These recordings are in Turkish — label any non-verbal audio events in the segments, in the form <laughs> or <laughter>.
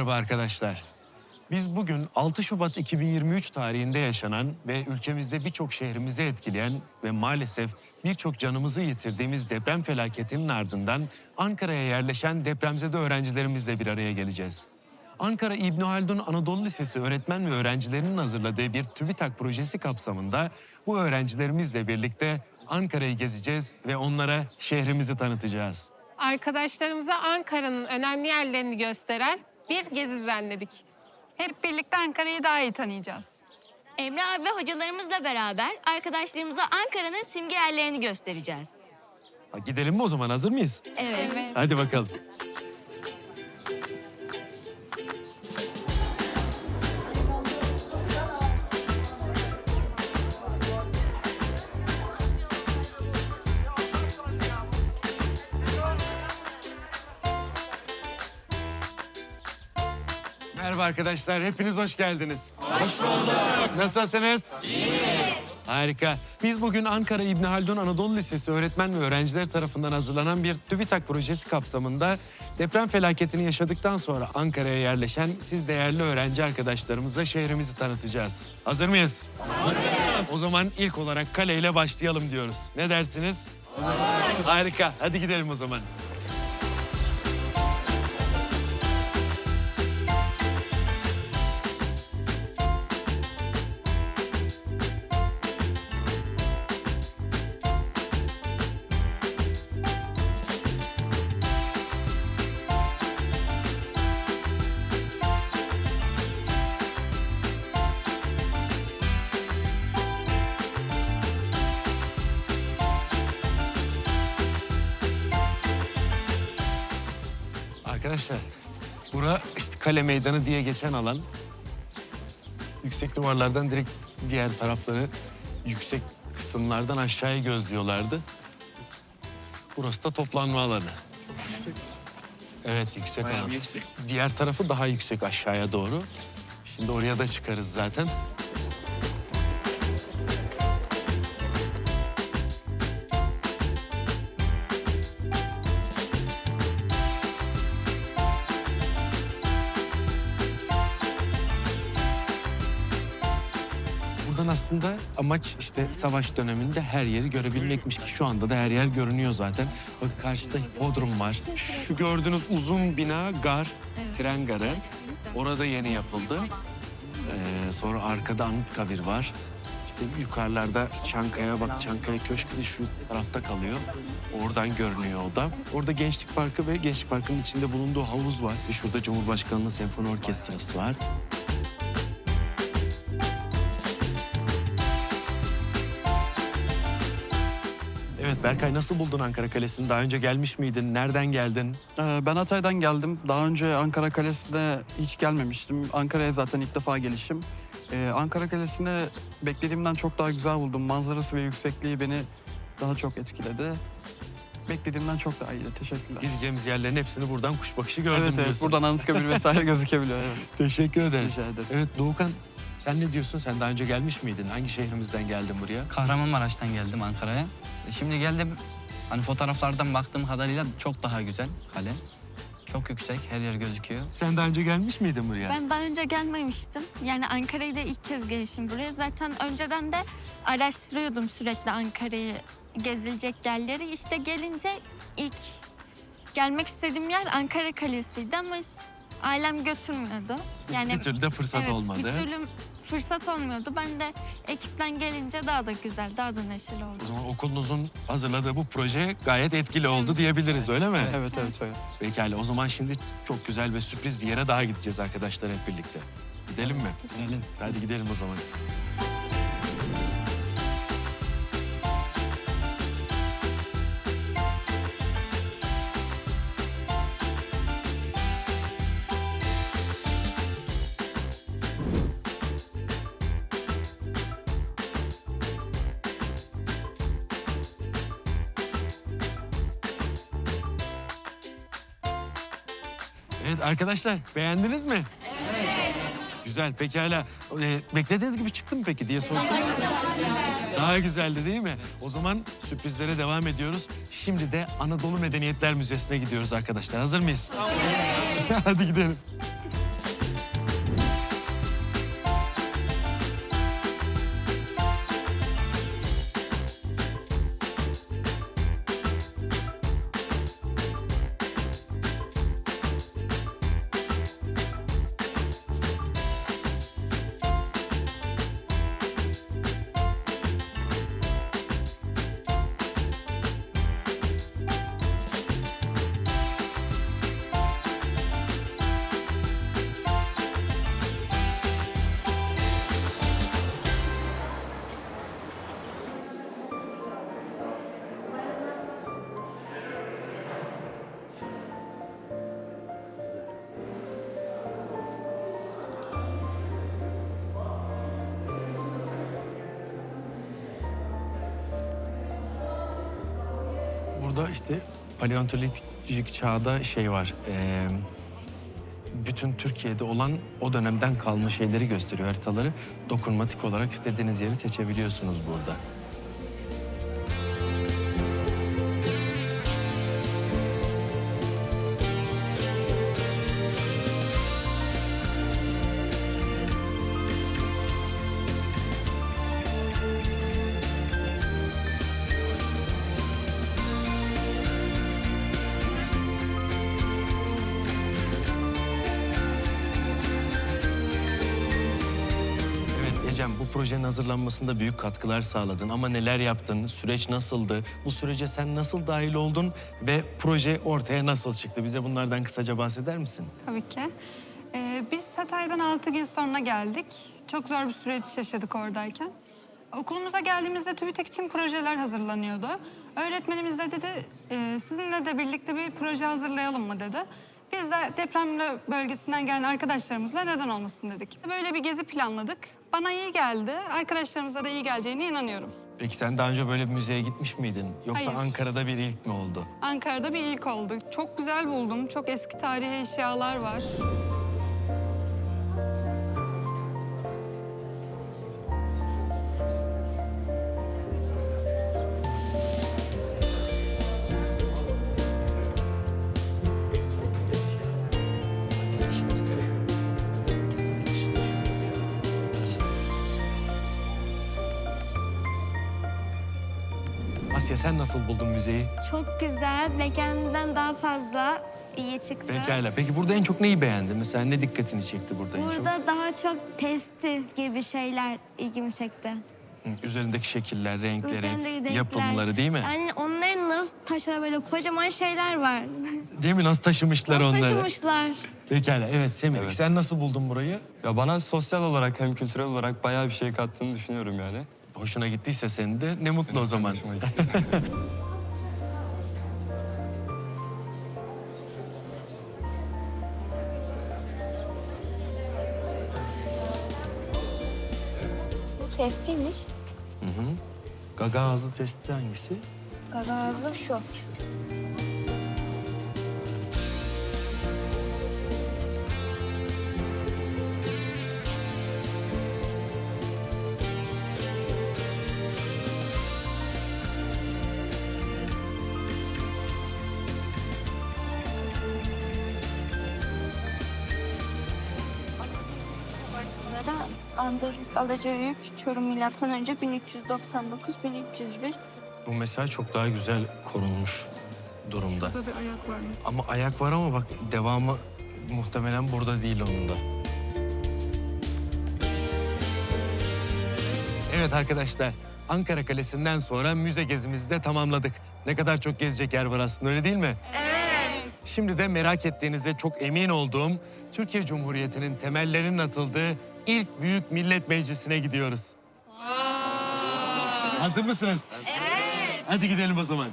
Merhaba arkadaşlar. Biz bugün 6 Şubat 2023 tarihinde yaşanan ve ülkemizde birçok şehrimizi etkileyen ve maalesef birçok canımızı yitirdiğimiz deprem felaketinin ardından Ankara'ya yerleşen depremzede öğrencilerimizle bir araya geleceğiz. Ankara İbni Haldun Anadolu Lisesi öğretmen ve öğrencilerinin hazırladığı bir TÜBİTAK projesi kapsamında bu öğrencilerimizle birlikte Ankara'yı gezeceğiz ve onlara şehrimizi tanıtacağız. Arkadaşlarımıza Ankara'nın önemli yerlerini gösteren bir gezi düzenledik. Hep birlikte Ankara'yı daha iyi tanıyacağız. Emre abi ve hocalarımızla beraber arkadaşlarımıza Ankara'nın simge yerlerini göstereceğiz. Ha, gidelim mi o zaman hazır mıyız? Evet. Hadi bakalım. Merhaba arkadaşlar, hepiniz hoş geldiniz. Hoş bulduk. Nasılsınız? Harika. Biz bugün Ankara İbni Haldun Anadolu Lisesi öğretmen ve öğrenciler tarafından hazırlanan bir TÜBİTAK projesi kapsamında deprem felaketini yaşadıktan sonra Ankara'ya yerleşen siz değerli öğrenci arkadaşlarımızla şehrimizi tanıtacağız. Hazır mıyız? Hazırız. O zaman ilk olarak kaleyle başlayalım diyoruz. Ne dersiniz? Harika. Hadi gidelim o zaman. Kale meydanı diye geçen alan. Yüksek duvarlardan direkt diğer tarafları yüksek kısımlardan aşağıya gözlüyorlardı. Burası da toplanma alanı. Evet, yüksek alan. Diğer tarafı daha yüksek aşağıya doğru. Şimdi oraya da çıkarız zaten. Aslında amaç işte savaş döneminde her yeri görebilmekmiş ki şu anda da her yer görünüyor zaten. Bakın karşıda hipodrom var. Şu gördüğünüz uzun bina gar, tren garı. Orada yeni yapıldı. Ee, sonra arkada Anıtkabir var. İşte yukarılarda Çankaya bak Çankaya Köşkü de şu tarafta kalıyor. Oradan görünüyor o da. Orada Gençlik Parkı ve Gençlik Parkı'nın içinde bulunduğu havuz var. Ve şurada Cumhurbaşkanlığı Senfoni Orkestrası var. Evet Berkay nasıl buldun Ankara Kalesi'ni? Daha önce gelmiş miydin? Nereden geldin? Ee, Ben Hatay'dan geldim. Daha önce Ankara Kalesi'ne hiç gelmemiştim. Ankara'ya zaten ilk defa gelişim. Ee, Ankara Kalesi'ni beklediğimden çok daha güzel buldum. Manzarası ve yüksekliği beni daha çok etkiledi. Beklediğimden çok daha iyiydi. Teşekkürler. Gideceğimiz yerlerin hepsini buradan kuş bakışı gördüm evet evet. diyorsun. Buradan Anıtkabir vesaire gözükebiliyor. Evet. <laughs> Teşekkür ederiz. Rica ederim. Evet Doğukan sen ne diyorsun? Sen daha önce gelmiş miydin? Hangi şehrimizden geldin buraya? Kahramanmaraş'tan geldim Ankara'ya. E, Şimdi geldim hani fotoğraflardan baktığım kadarıyla çok daha güzel kale. Çok yüksek, her yer gözüküyor. Sen daha önce gelmiş miydin buraya? Ben daha önce gelmemiştim. Yani Ankara'yı da ilk kez gelişim buraya. Zaten önceden de araştırıyordum sürekli Ankara'yı gezilecek yerleri. İşte gelince ilk gelmek istediğim yer Ankara Kalesi'ydi ama ailem götürmüyordu. Yani bir türlü de fırsat evet, olmadı. bir türlü fırsat olmuyordu. Ben de ekipten gelince daha da güzel, daha da neşeli oldu. O zaman okulunuzun hazırladığı bu proje gayet etkili oldu Evet. diyebiliriz öyle mi? Evet evet öyle. Pekala o zaman şimdi çok güzel ve sürpriz bir yere daha gideceğiz arkadaşlar hep birlikte. Gidelim mi? Gidelim. Hadi gidelim o zaman. Evet arkadaşlar beğendiniz mi? Evet. Güzel pekala. Ee, beklediğiniz gibi çıktı mı peki diye sorsam. Daha güzeldi değil mi? O zaman sürprizlere devam ediyoruz. Şimdi de Anadolu Medeniyetler Müzesi'ne gidiyoruz arkadaşlar. Hazır mıyız? <laughs> Hadi gidelim. Burada işte paleontolojik çağda şey var. e, bütün Türkiye'de olan o dönemden kalma şeyleri gösteriyor haritaları. Dokunmatik olarak istediğiniz yeri seçebiliyorsunuz burada. Projenin hazırlanmasında büyük katkılar sağladın ama neler yaptın? Süreç nasıldı? Bu sürece sen nasıl dahil oldun ve proje ortaya nasıl çıktı? Bize bunlardan kısaca bahseder misin? Tabii ki. Ee, biz Hatay'dan altı gün sonra geldik. Çok zor bir süreç yaşadık oradayken. Okulumuza geldiğimizde TÜBİTAK için projeler hazırlanıyordu. Öğretmenimiz de dedi, "E, sizinle de birlikte bir proje hazırlayalım mı dedi. Biz de deprem bölgesinden gelen arkadaşlarımızla neden olmasın dedik. Böyle bir gezi planladık. Bana iyi geldi. Arkadaşlarımıza da iyi geleceğine inanıyorum. Peki sen daha önce böyle bir müzeye gitmiş miydin? Yoksa Hayır. Ankara'da bir ilk mi oldu? Ankara'da bir ilk oldu. Çok güzel buldum. Çok eski tarihi eşyalar var. Sen nasıl buldun müzeyi? Çok güzel. Beklediğimden daha fazla iyi çıktı. Pekala. Peki burada en çok neyi beğendin? Mesela ne dikkatini çekti burada, en çok? Burada daha çok testi gibi şeyler ilgimi çekti. Hı, üzerindeki şekiller, renkleri, Üzerindeki renkler. yapımları değil mi? Yani onların nasıl taşına böyle kocaman şeyler var. <laughs> Değil mi? Nasıl taşımışlar Nasıl onları? taşımışlar. Pekala. Evet Semih. Sen nasıl buldun burayı? Ya bana sosyal olarak hem kültürel olarak bayağı bir şey kattığını düşünüyorum yani. Hoşuna gittiyse senin de ne mutlu o zaman. Bu testiymiş. Gaga ağzı testi hangisi? Gagazlı şu. Andezit Alacayük, Çorum Milattan önce 1399-1301. Bu mesela çok daha güzel korunmuş durumda. Burada bir ayak var mı? Ama ayak var ama bak devamı muhtemelen burada değil onun da. Evet arkadaşlar, Ankara Kalesi'nden sonra müze gezimizi de tamamladık. Ne kadar çok gezecek yer var aslında öyle değil mi? Evet. Şimdi de merak ettiğinize çok emin olduğum Türkiye Cumhuriyeti'nin temellerinin atıldığı ilk Büyük Millet Meclisi'ne gidiyoruz. Hazır mısınız? Evet. Hadi gidelim o zaman.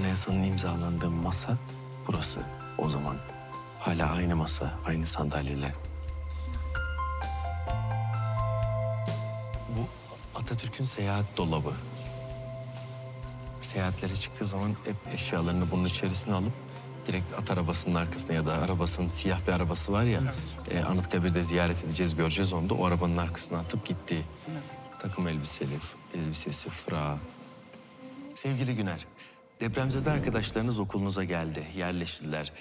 Anayasanın imzalandığı masa burası o zaman. Hala aynı masa, aynı sandalyeler. Bu Atatürk'ün seyahat dolabı. Seyahatlere çıktığı zaman hep eşyalarını bunun içerisine alıp direkt at arabasının arkasına ya da arabasının siyah bir arabası var ya e, Anıtkabir'de ziyaret edeceğiz göreceğiz onu da o arabanın arkasına atıp gitti. Takım elbiseli, elbisesi, fıra. Sevgili Güner, depremzede arkadaşlarınız okulunuza geldi, yerleştiler.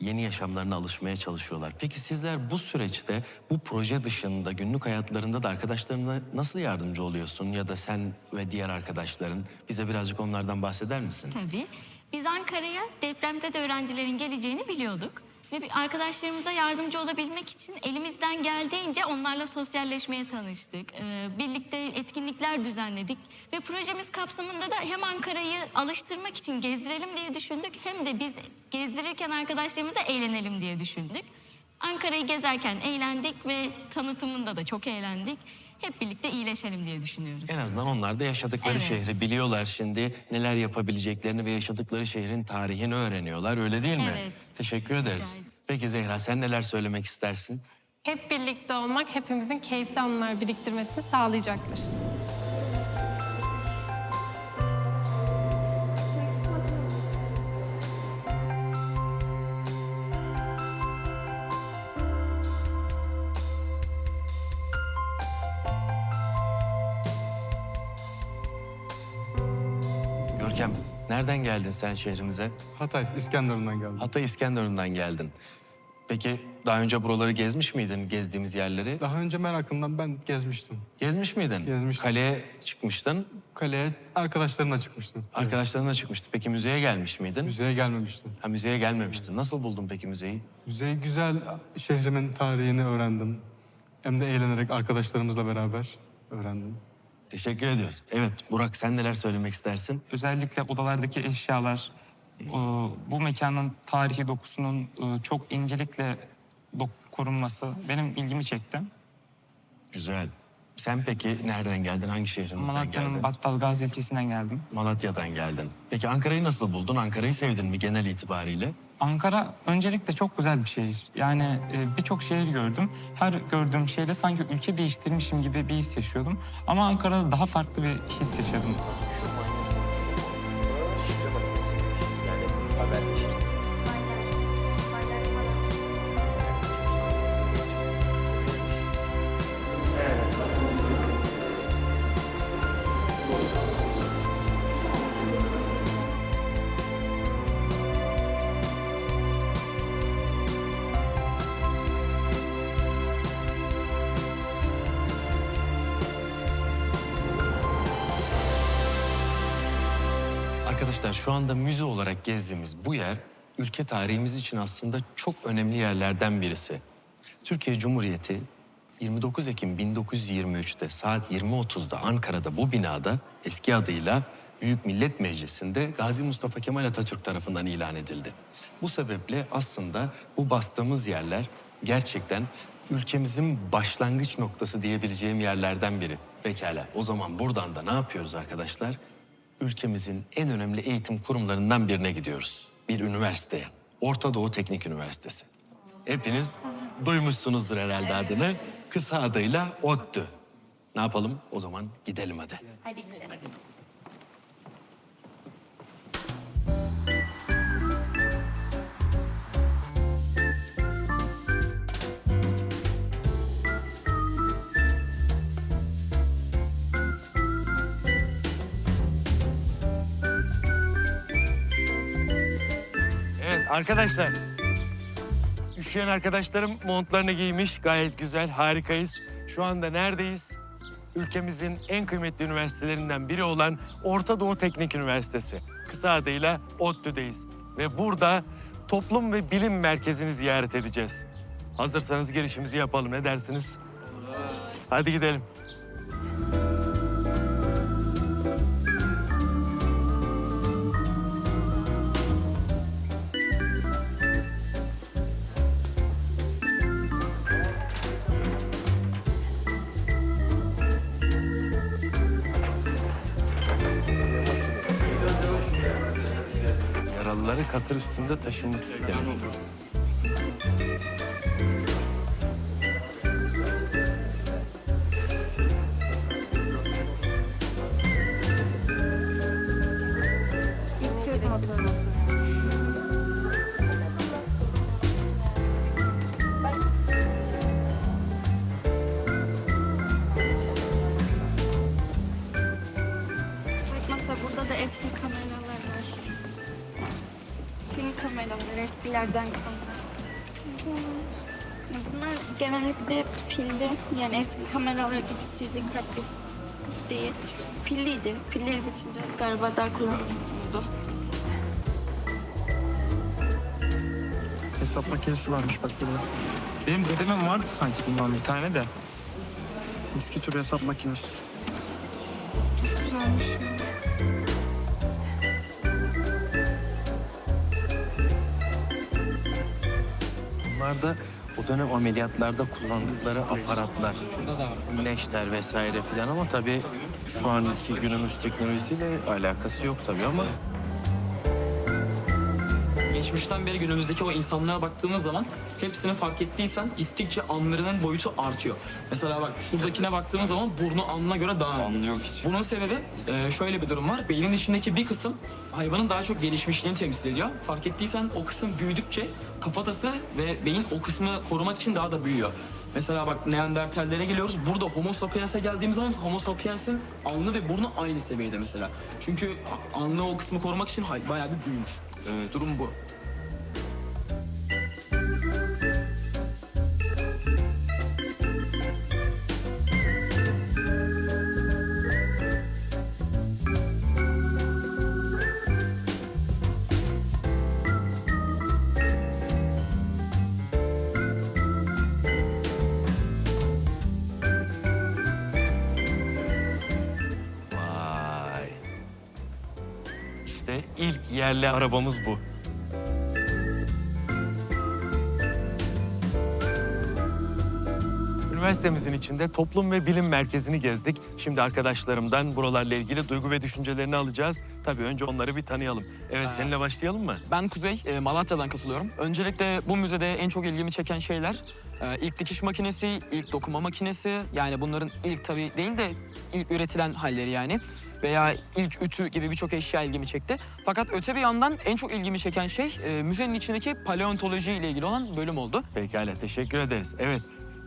yeni yaşamlarına alışmaya çalışıyorlar. Peki sizler bu süreçte bu proje dışında günlük hayatlarında da arkadaşlarına nasıl yardımcı oluyorsun ya da sen ve diğer arkadaşların bize birazcık onlardan bahseder misin? Tabii. Biz Ankara'ya depremde de öğrencilerin geleceğini biliyorduk. Ve bir arkadaşlarımıza yardımcı olabilmek için elimizden geldiğince onlarla sosyalleşmeye tanıştık. Ee, birlikte etkinlikler düzenledik. Ve projemiz kapsamında da hem Ankara'yı alıştırmak için gezdirelim diye düşündük... ...hem de biz gezdirirken arkadaşlarımıza eğlenelim diye düşündük. Ankara'yı gezerken eğlendik ve tanıtımında da çok eğlendik. Hep birlikte iyileşelim diye düşünüyoruz. En azından onlar da yaşadıkları Evet. şehri biliyorlar şimdi. Neler yapabileceklerini ve yaşadıkları şehrin tarihini öğreniyorlar. Öyle değil mi? Evet. Teşekkür ederiz. ederim. Peki Zehra sen neler söylemek istersin? Hep birlikte olmak hepimizin keyifli anılar biriktirmesini sağlayacaktır. Nereden geldin sen şehrimize? Hatay, İskenderun'dan geldim. Hatay İskenderun'dan geldin. Peki daha önce buraları gezmiş miydin gezdiğimiz yerleri? Daha önce merakımdan ben gezmiştim. Gezmiş miydin? Gezmiştim. Kaleye çıkmıştın. Kaleye arkadaşlarımla çıkmıştım. Arkadaşlarına çıkmıştı. Peki müzeye gelmiş miydin? Müzeye gelmemiştim. Ha müzeye gelmemiştin. Nasıl buldun peki müzeyi? Müzeye güzel, şehrimin tarihini öğrendim. Hem de eğlenerek arkadaşlarımızla beraber öğrendim. Teşekkür ediyoruz. Evet Burak sen neler söylemek istersin? özellikle odalardaki eşyalar, e, bu mekanın tarihi dokusunun e, çok incelikle dok- korunması benim ilgimi çekti. Güzel. Sen peki nereden geldin? Hangi şehrimizden Malatya'nın geldin? Battal Gazi ilçesinden geldim. Malatya'dan geldin. Peki Ankara'yı nasıl buldun? Ankara'yı sevdin mi genel itibariyle? Ankara öncelikle çok güzel bir şehir. Yani e, birçok şehir gördüm. Her gördüğüm şeyle sanki ülke değiştirmişim gibi bir his yaşıyordum. Ama Ankara'da daha farklı bir his yaşadım. Arkadaşlar şu anda müze olarak gezdiğimiz bu yer ülke tarihimiz için aslında çok önemli yerlerden birisi. Türkiye Cumhuriyeti 29 Ekim 1923'te saat 20.30'da Ankara'da bu binada eski adıyla Büyük Millet Meclisi'nde Gazi Mustafa Kemal Atatürk tarafından ilan edildi. Bu sebeple aslında bu bastığımız yerler gerçekten ülkemizin başlangıç noktası diyebileceğim yerlerden biri. Pekala o zaman buradan da ne yapıyoruz arkadaşlar? Ülkemizin en önemli eğitim kurumlarından birine gidiyoruz. Bir üniversiteye. Orta Doğu Teknik Üniversitesi. Hepiniz duymuşsunuzdur herhalde adını. Kısa adıyla ODTÜ. Ne yapalım? O zaman gidelim hadi. Evet arkadaşlar. Üşüyen arkadaşlarım montlarını giymiş. Gayet güzel, harikayız. Şu anda neredeyiz? Ülkemizin en kıymetli üniversitelerinden biri olan Orta Doğu Teknik Üniversitesi. Kısa adıyla ODTÜ'deyiz. Ve burada toplum ve bilim merkezini ziyaret edeceğiz. Hazırsanız girişimizi yapalım. Ne dersiniz? Hadi gidelim. Yaralıları katır üstünde taşıma sistemi. Masa burada da eski kameralar Film kameraları, eskilerden kalma. Bunlar genellikle pilli. Yani eski kameralar gibi CD kartlı değil. Pilliydi. Pilleri bitince galiba daha kullanılıyordu. Hesap makinesi varmış bak burada. Benim dedemin vardı sanki bundan bir tane de. Eski tür hesap makinesi. Bunlar o dönem ameliyatlarda kullandıkları aparatlar. Neşter vesaire filan ama tabii şu anki günümüz teknolojisiyle alakası yok tabii ama geçmişten beri günümüzdeki o insanlığa baktığımız zaman hepsini fark ettiysen gittikçe anlarının boyutu artıyor. Mesela bak şuradakine baktığımız zaman burnu anına göre daha Anlıyor Bunun sebebi e, şöyle bir durum var. Beynin içindeki bir kısım hayvanın daha çok gelişmişliğini temsil ediyor. Fark ettiysen o kısım büyüdükçe kafatası ve beyin o kısmı korumak için daha da büyüyor. Mesela bak Neandertallere geliyoruz. Burada Homo sapiens'e geldiğimiz zaman Homo sapiens'in alnı ve burnu aynı seviyede mesela. Çünkü alnı o kısmı korumak için hay- bayağı bir büyümüş. Durum bu. İlk yerli arabamız bu. Üniversitemizin içinde toplum ve bilim merkezini gezdik. Şimdi arkadaşlarımdan buralarla ilgili duygu ve düşüncelerini alacağız. Tabii önce onları bir tanıyalım. Evet seninle başlayalım mı? Ben Kuzey, e, Malatya'dan katılıyorum. Öncelikle bu müzede en çok ilgimi çeken şeyler e, ilk dikiş makinesi, ilk dokuma makinesi. Yani bunların ilk tabii değil de ilk üretilen halleri yani. Veya ilk ütü gibi birçok eşya ilgimi çekti. Fakat öte bir yandan en çok ilgimi çeken şey e, müzenin içindeki paleontoloji ile ilgili olan bölüm oldu. Pekala teşekkür ederiz. Evet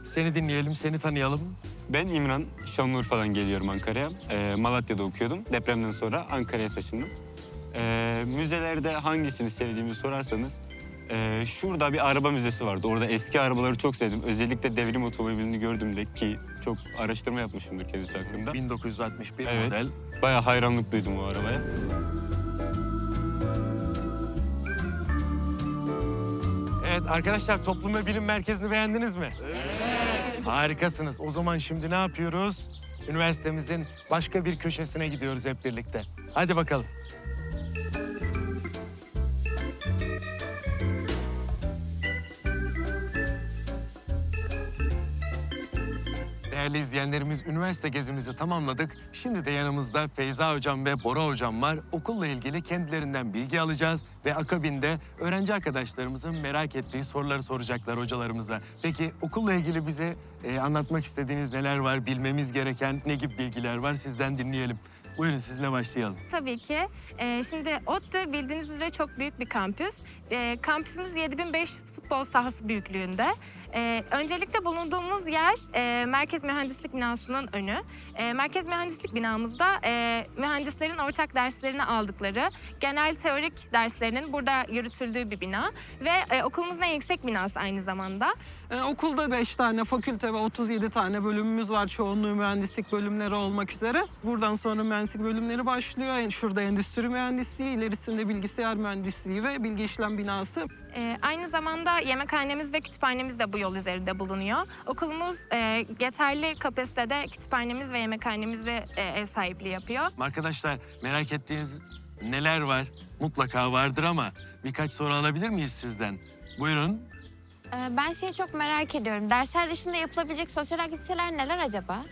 seni dinleyelim, seni tanıyalım. Ben İmran, Şanlıurfa'dan geliyorum Ankara'ya. Ee, Malatya'da okuyordum. Depremden sonra Ankara'ya taşındım. Ee, müzelerde hangisini sevdiğimi sorarsanız... ee, şurada bir araba müzesi vardı. Orada eski arabaları çok sevdim. Özellikle devrim otomobilini gördüğümde ki çok araştırma yapmışımdır kendisi hakkında. 1961 Evet. model. Bayağı hayranlık duydum o arabaya. Evet arkadaşlar toplum ve bilim merkezini beğendiniz mi? Evet. Harikasınız. O zaman şimdi ne yapıyoruz? Üniversitemizin başka bir köşesine gidiyoruz hep birlikte. Hadi bakalım. Değerli izleyenlerimiz üniversite gezimizi tamamladık. Şimdi de yanımızda Feyza Hocam ve Bora Hocam var. Okulla ilgili kendilerinden bilgi alacağız ve akabinde öğrenci arkadaşlarımızın merak ettiği soruları soracaklar hocalarımıza. Peki okulla ilgili bize e, anlatmak istediğiniz neler var, bilmemiz gereken ne gibi bilgiler var sizden dinleyelim. Buyurun sizinle başlayalım. Tabii ki. Ee, şimdi ODTÜ bildiğiniz üzere çok büyük bir kampüs. Ee, kampüsümüz 7500 futbol sahası büyüklüğünde. Ee, öncelikle bulunduğumuz yer e, Merkez Mühendislik Binası'nın önü. E, Merkez Mühendislik binamızda e, mühendislerin ortak derslerini aldıkları, genel teorik derslerinin burada yürütüldüğü bir bina. Ve e, okulumuzun en yüksek binası aynı zamanda. Ee, okulda 5 tane fakülte ve 37 tane bölümümüz var. Çoğunluğu mühendislik bölümleri olmak üzere. Buradan sonra mühendislik bölümleri başlıyor. En- Şurada endüstri mühendisliği, ilerisinde bilgisayar mühendisliği ve bilgi işlem binası. Ee, aynı zamanda yemekhanemiz ve kütüphanemiz de bu yol üzerinde bulunuyor. Okulumuz e, yeterli kapasitede kütüphanemiz ve yemekhanemizi e, ev sahipliği yapıyor. Arkadaşlar merak ettiğiniz neler var? Mutlaka vardır ama birkaç soru alabilir miyiz sizden? Buyurun. Ee, Ben şeyi çok merak ediyorum. Dersler dışında yapılabilecek sosyal aktiviteler neler acaba?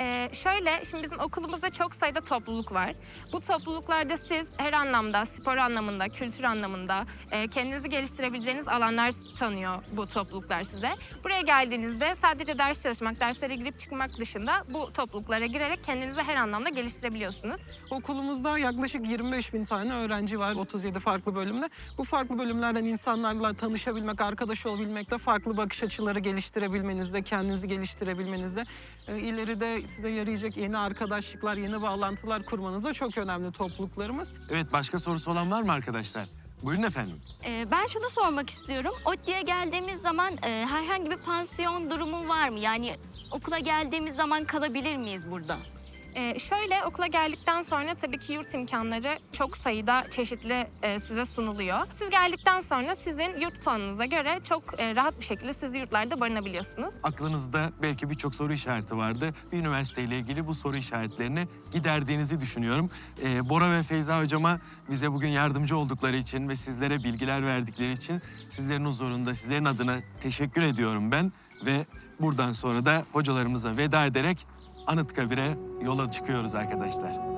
Ee, şöyle, şimdi bizim okulumuzda çok sayıda topluluk var. Bu topluluklarda siz her anlamda, spor anlamında, kültür anlamında e, kendinizi geliştirebileceğiniz alanlar tanıyor bu topluluklar size. Buraya geldiğinizde sadece ders çalışmak, derslere girip çıkmak dışında bu topluluklara girerek kendinizi her anlamda geliştirebiliyorsunuz. Okulumuzda yaklaşık 25 bin tane öğrenci var 37 farklı bölümde. Bu farklı bölümlerden insanlarla tanışabilmek, arkadaş olabilmekte, farklı bakış açıları geliştirebilmenizde, kendinizi geliştirebilmenizde, e, ileride size yarayacak yeni arkadaşlıklar, yeni bağlantılar kurmanızda çok önemli topluluklarımız. Evet başka sorusu olan var mı arkadaşlar? Buyurun efendim. Ee, ben şunu sormak istiyorum. ODTÜ'ye geldiğimiz zaman e, herhangi bir pansiyon durumu var mı? Yani okula geldiğimiz zaman kalabilir miyiz burada? Ee, şöyle okula geldikten sonra tabii ki yurt imkanları çok sayıda çeşitli e, size sunuluyor. Siz geldikten sonra sizin yurt puanınıza göre çok e, rahat bir şekilde siz yurtlarda barınabiliyorsunuz. Aklınızda belki birçok soru işareti vardı. Bir üniversiteyle ilgili bu soru işaretlerini giderdiğinizi düşünüyorum. Ee, Bora ve Feyza hocama bize bugün yardımcı oldukları için ve sizlere bilgiler verdikleri için sizlerin huzurunda, sizlerin adına teşekkür ediyorum ben. Ve buradan sonra da hocalarımıza veda ederek Anıtkabir'e yola çıkıyoruz arkadaşlar.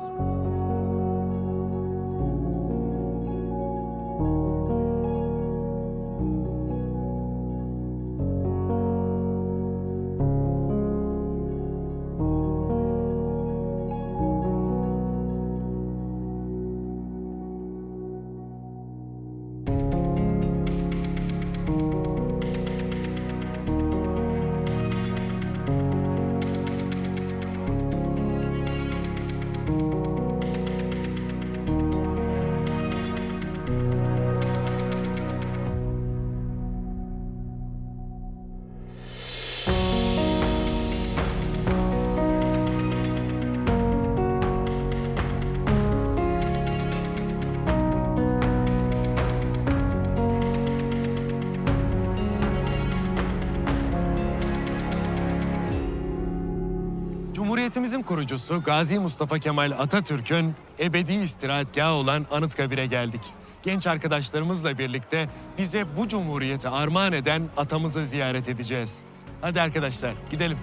Cumhuriyetimizin kurucusu Gazi Mustafa Kemal Atatürk'ün ebedi istirahatgahı olan Anıtkabir'e geldik. Genç arkadaşlarımızla birlikte bize bu cumhuriyeti armağan eden atamızı ziyaret edeceğiz. Hadi arkadaşlar gidelim.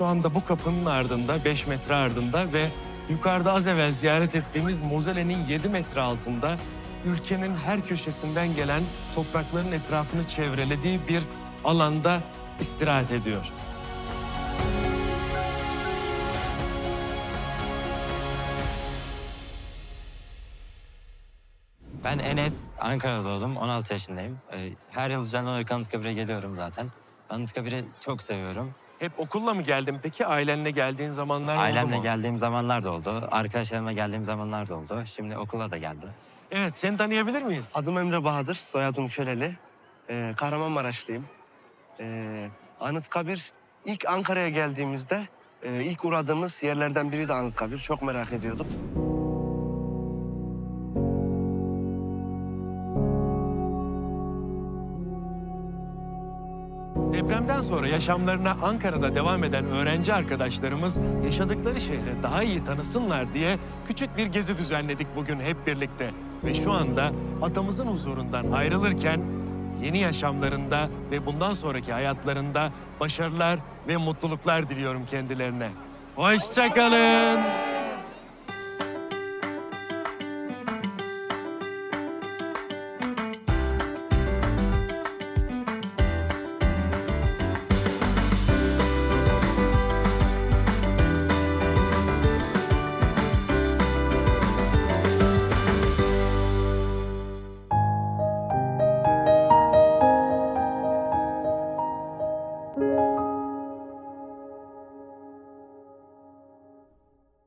Şu anda bu kapının ardında, 5 metre ardında ve yukarıda az evvel ziyaret ettiğimiz mozolenin 7 metre altında ülkenin her köşesinden gelen toprakların etrafını çevrelediği bir alanda istirahat ediyor. Ben Enes, Ankara'da doğdum. 16 yaşındayım. Ee, Her yıl düzenli olarak Anıtkabir'e geliyorum zaten. Anıtkabir'i çok seviyorum. Hep okulla mı geldin peki? Ailenle geldiğin zamanlar oldu Ailemle mu? geldiğim zamanlar da oldu. Arkadaşlarımla geldiğim zamanlar da oldu. Şimdi okula da geldim. Evet, seni tanıyabilir miyiz? Adım Emre Bahadır, soyadım Köleli. Ee, Kahramanmaraşlıyım. Ee, Anıtkabir, ilk Ankara'ya geldiğimizde e, ilk uğradığımız yerlerden biri de Anıtkabir. Çok merak ediyorduk. Sonra yaşamlarına Ankara'da devam eden öğrenci arkadaşlarımız yaşadıkları şehri daha iyi tanısınlar diye küçük bir gezi düzenledik bugün hep birlikte. Ve şu anda atamızın huzurundan ayrılırken yeni yaşamlarında ve bundan sonraki hayatlarında başarılar ve mutluluklar diliyorum kendilerine. Hoşçakalın.